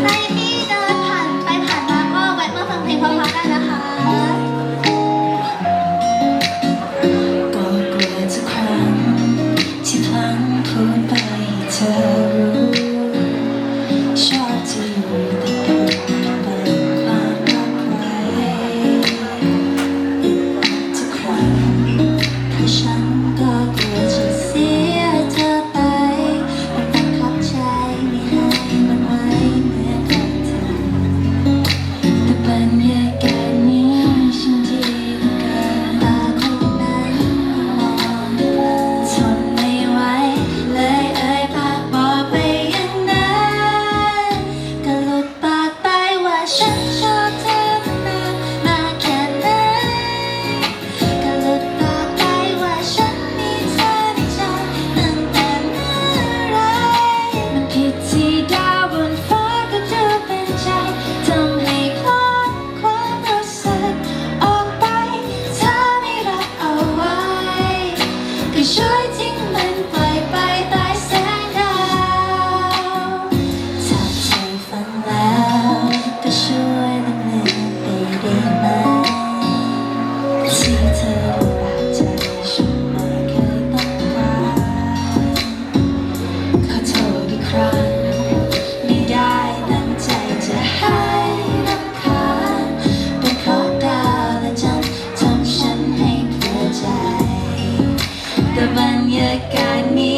ใครที่เดินผ่านไปผ่านมาก็แวะมาฟังเพลงเพราะๆกันนะคะ ก็กลัวทุกครั้งที่พลั้งพลูไปเธอ บรรยากาศนี้